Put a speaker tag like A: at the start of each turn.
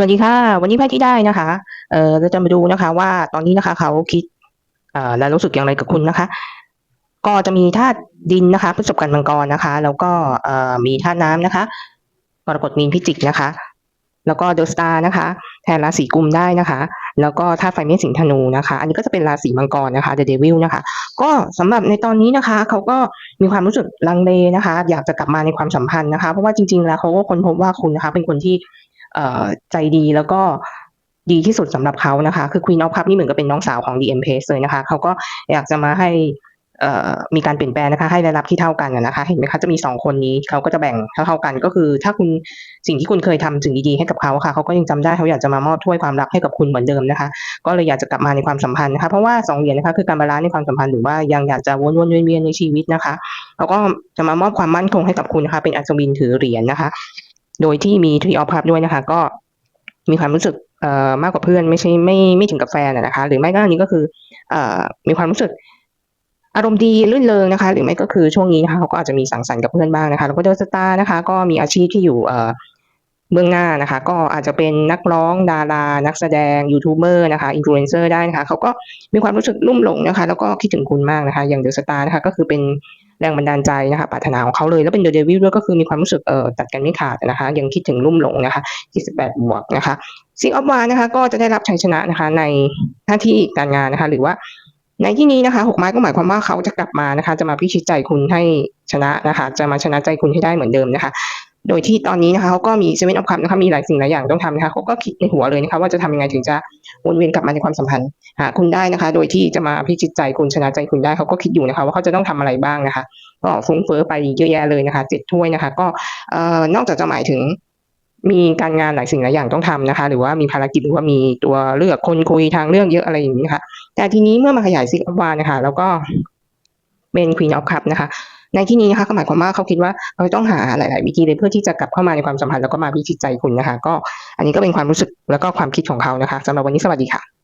A: สวัสดีค่ะ วันนี้ไพ่ที่ได้นะคะ เอ่อเราจะมาดูนะคะ ว่าตอนนี้นะคะ เขาคิดเอ่อและรู้สึกอย่างไรกับคุณนะคะ ก็จะมีธาตุดินนะคะพฤษภกันมังกรนะคะ แล้วก็เอ่อมีธาตุน้ำนะคะกรกฎมีนพิจิกนะคะ แล้วก็เดอะสตาร์นะคะ แทนราศีกุมได้นะคะ แล้วก็ธาตุไฟเมษสิงธนูนะคะ อันนี้ก็จะเป็นราศีมังกรนะคะ The Devil นะคะ ก็สำหรับในตอนนี้นะคะ เขาก็มีความรู้สึกลังเลนะคะ อยากจะกลับมาในความสัมพันธ์นะคะ เพราะว่าจริงๆแล้วเขาก็ค้นพบว่าคุณนะคะ เป็นคนที่ ใจดีแล้วก็ดีที่สุดสำหรับเขานะคะ คือ Queen of Cup นี่เหมือนกับเป็นน้องสาวของ The Empress เลยนะคะ เขาก็อยากจะมาให้มีการเปลี่ยนแปลงนะคะ ให้ได้รับที่เท่ากันนะคะ เห็นไหมคะจะมีสองคนนี้เขาก็จะแบ่งเท่าๆกัน ก็คือถ้าคุณสิ่งที่คุณเคยทำสิ่งดีๆให้กับเขาค่ะเขาก็ยังจำได้เขาอยากจะมามอบถ้วยความรักให้กับคุณเหมือนเดิมนะคะ ก็เลยอยากจะกลับมาในความสัมพันธ์นะคะเพราะว่าสองเหรียญนะคะคือการบาลานซ์ในความสัมพันธ์หรือว่ายังอยากจะวนๆเวียนๆในชีวิตนะคะเขาก็จะมามอบความมั่นคงให้กับคุณนะคะเป็นอัศวินถือเหรียญนะคะ โดยที่มีทรีออฟพับด้วยนะคะ ก็มีความรู้สึกเอ่อมากกว่าเพื่อนไม่ใช่ไม่ไม่ถึงกับแฟนนะคะ หรือไม่ก็อันนี้ก็คือเอ่อมีความรู้สึกอารมณ์ดีรื่นเริงนะคะ หรือไม่ก็คือช่วงนี้นะคะเขาก็อาจจะมีสังสรรค์กับเพื่อนบ้างนะคะแล้วก็เดลสตาร์นะคะ ก็มีอาชีพที่อยู่เอ่อ เบื้องหน้านะคะ ก็อาจจะเป็นนักร้องดารา นักแสดงยูทูบเบอร์นะคะอินฟลูเอนเซอร์ได้นะคะเขาก็มีความรู้สึกลุ่มหลงนะคะ แล้วก็คิดถึงคุณมากนะคะ อย่างเดอะสตาร์นะคะ ก็คือเป็นแรงบันดาลใจนะคะปรารถนาของเขาเลย แล้วเป็นเดอะเดวิลด้วยก็คือมีความรู้สึกเอ่อตัดกันไม่ขาดนะคะ ยังคิดถึงลุ่มหลงนะคะ28บวกนะคะซิงออฟวานะคะ ก็จะได้รับชัยชนะนะคะ ในหน้าที่การงานนะคะ หรือว่าในที่นี้นะคะหกไม้ก็หมายความว่าเขาจะกลับมานะคะ จะมาพิชิตใจคุณให้ชนะนะคะ จะมาชนะใจคุณให้ได้เหมือนเดิมนะคะ โดยที่ตอนนี้นะคะเขาก็มีเซเว่นออฟคัพนะคะมีหลายสิ่งหลายอย่างต้องทำนะคะเขาก็คิดในหัวเลยนะคะว่าจะทำยังไงถึงจะวนเวียนกลับมาในความสัมพันธ์หาคุณได้นะคะ โดยที่จะมาพิชิตใจคุณชนะใจคุณได้เขาก็คิดอยู่นะคะ ว่าเขาจะต้องทำอะไรบ้างนะคะ ก็ฟุ้งเฟ้อไปเยอะแยะเลยนะคะเจ็ดถ้วยนะคะ ก็เอ่อนอกจากจะหมายถึงมีการงานหลายสิ่งหลายอย่างต้องทำนะคะ หรือว่ามีภารกิจหรือว่ามีตัวเลือกคนคุยทางเลือกเยอะอะไรอย่างนี้นะคะแต่ทีนี้เมื่อมาขยายซิกอวานะคะ แล้วก็เป็น Queen of Cup นะคะ ในที่นี้นะคะก็หมายความว่าเขาคิดว่าเขาต้องหาหลาย ๆ วิธีเลยเพื่อที่จะกลับเข้ามาในความสัมพันธ์แล้วก็มาพิจิตใจคุณนะคะ ก็อันนี้ก็เป็นความรู้สึกแล้วก็ความคิดของเขานะคะสำหรับวันนี้สวัสดีค่ะ